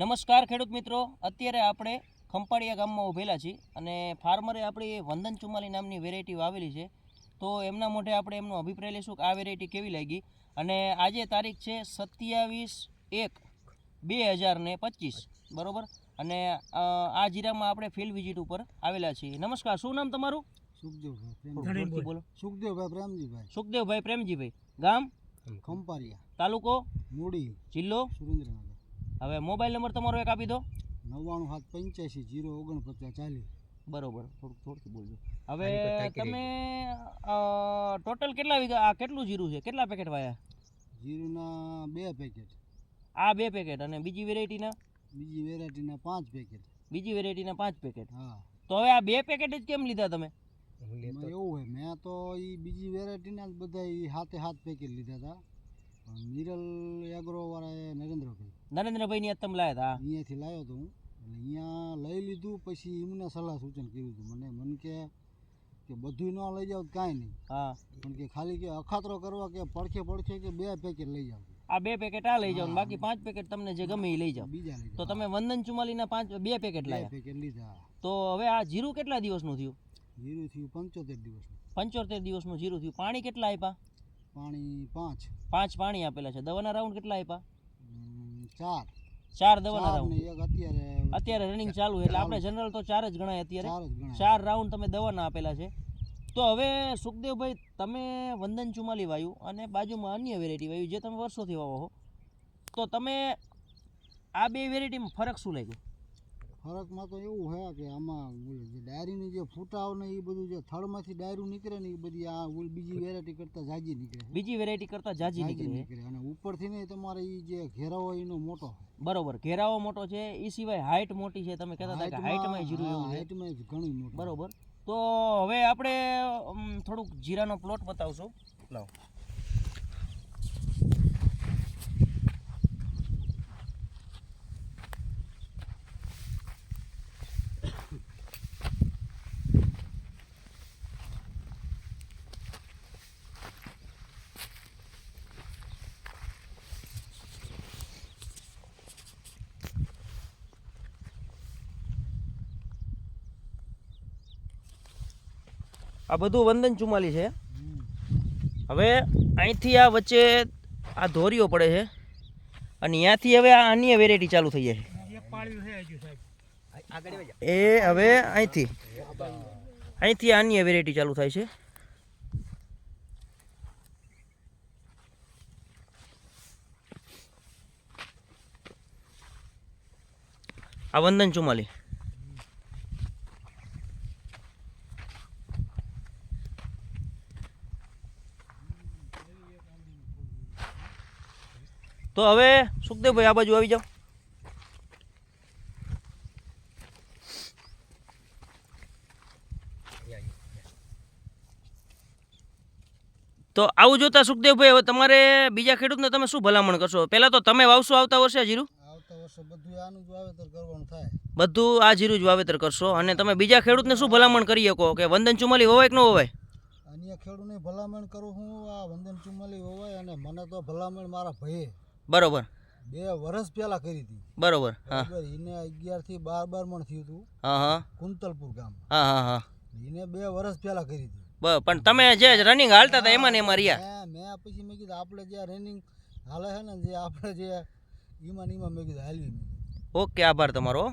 નમસ્કાર ખેડૂત મિત્રો. અત્યારે આપણે ખંપાળિયા ગામમાં ઉભેલા છીએ અને ફાર્મરે આપણી વંદન ચુમ્માલી નામની વેરાયટી વાવેલી છે. તો એમના મોઢે આપણે એમનો અભિપ્રાય લઈશું કે આ વેરાયટી કેવી લાગી? અને આજે તારીખ છે સત્યાવીસ એક બે હજાર ને પચીસ. બરોબર? અને આ જીરામાં આપણે ફિલ્ડ વિઝિટ ઉપર આવેલા છીએ. નમસ્કાર શું નામ તમારું? બોલો. સુખદેવભાઈ પ્રેમજીભાઈ. સુખદેવભાઈ પ્રેમજીભાઈ. ગામ? ખંપાળિયા. તાલુકો? મૂડી. જિલ્લો? સુરેન્દ્રનગર. હવે મોબાઈલ નંબર તમારો એક આપી દો. નવ્વાણું સાત પંચ્યાસી જીરો ઓગણપચાસ ચાલીસ. બરોબર થોડુંક થોડુંક બોલજો. હવે તમે ટોટલ કેટલા વીઘા આ કેટલું જીરું છે? કેટલા પેકેટ વાયા? જીરુંના બે પેકેટ આ બે પેકેટ અને બીજી વેરાયટીના બીજી વેરાયટીના પાંચ પેકેટ બીજી વેરાયટીના પાંચ પેકેટ હા. તો હવે આ બે પેકેટ જ કેમ લીધા તમે? એમાં એવું હોય મેં તો એ બીજી વેરાયટીના જ બધા એ હાથે હાથ પેકેટ લીધા હતા. પણ મિરલ એગ્રો વાળાએ નરેન્દ્રભાઈ ની તમે લાયા હતા? અહીંયાથી લાવ્યો હતો હું. એટલે અહીંયા લઈ લીધું પછી એમને સલાહ સૂચન કર્યું હતું મને. મને કે કે બધું ન લઈ જાવ કાંઈ નહીં. હા. પણ કે ખાલી કે અખાતરો કરવા કે પડખે પડખે કે બે પેકેટ લઈ જાવ આ બે પેકેટ આ લઈ જાવ બાકી પાંચ પેકેટ તમને જે ગમે એ લઈ જાઓ. બીજા તો તમે વંદન ચુમાલીના પાંચ બે પેકેટ લાયા. પેકેટ લીધા. તો હવે આ જીરું કેટલા દિવસનું થયું? જીરું થયું પંચોતેર દિવસનું. પંચોતેર દિવસનું જીરું થયું. પાણી કેટલા આપ્યા? પાણી પાંચ. પાંચ પાણી આપેલા છે. દવાના રાઉન્ડ કેટલા આપ્યા? ચાર. ચાર દવાના રાઉન્ડ અત્યારે રનિંગ ચાલુ એટલે આપણે જનરલ તો ચાર જ ગણાય અત્યારે. ચાર ચાર રાઉન્ડ તમે દવાના આપેલા છે. તો હવે સુખદેવભાઈ તમે વંદન ચુમાલી વાયુ અને બાજુમાં અન્ય વેરાયટી વાયુ જે તમે વર્ષોથી વાવો છો. તો તમે આ બે વેરાયટીમાં ફરક શું લાગ્યો? ફરકમાં તો એવું છે કે આમાં જે ડાયરીની જે ફૂટાવ ને એ બધું જે થડમાંથી ડાયરું નીકળે ને એ બધી આ ઓલી બીજી વેરાયટી કરતાં જાજી નીકળે બીજી વેરાયટી કરતાં જાજી નીકળે. અને ઉપરથી ને તમારે એ જે ઘેરાવો એનો મોટો બરોબર ઘેરાવો મોટો છે એ સિવાય હાઇટ મોટી છે તમે કહેતા હતા કે હાઇટમાં જીરું એવું હાઈટમાં ઘણી ઘણું બરોબર. તો હવે આપણે થોડુંક જીરાનો પ્લોટ બતાવશું. લાવો. આ બધું વંદન ચુમાલી છે. હવે અહીંથી આ વચ્ચે આ ધોરીઓ પડે છે અને ત્યાંથી હવે આ અન્ય વેરાયટી ચાલુ થઈ જાય છે. છે એ હવે અહીંથી. અહીંથી આ અન્ય વેરાયટી ચાલુ થાય છે. આ વંદન ચુમાલી. તો હવે સુખદેવભાઈ આ બાજુ આવી જાઓ. તો આવું જોતા સુખદેવભાઈ હવે તમારે બીજા ખેડૂતને તમે શું ભલામણ કરશો? પહેલાં તો તમે વાવશો આવતા વર્ષે જીરું? બધું આ જીરું જ વાવેતર કરશો. અને તમે બીજા ખેડૂતને શું ભલામણ કરી શકો? કે વંદન ચુમાલી હોય કે ન હોય અન્ય ખેડૂતને ભલામણ કરું હું આ વંદન ચુમાલી હોય અને મને તો ભલામણ મારા ભાઈએ. બરોબર. બે વર્ષ પહેલા કરી હતી. બરોબર હા. બરાબર એને અગિયારથી બાર બાર મણ થયું હતું. હા હા. કુંતલપુર ગામ. હા હા હા. એને બે વર્ષ પહેલા કરી હતી. પણ તમે જે રનિંગ હાલતા હતા એમાં ને એમાં રહ્યા? મેં મેં પછી મેં કીધું આપણે જે રનિંગ હાલે છે ને જે આપણે જે ઈમાં ને મેં કીધું હાલવી ઓકે આભાર તમારો.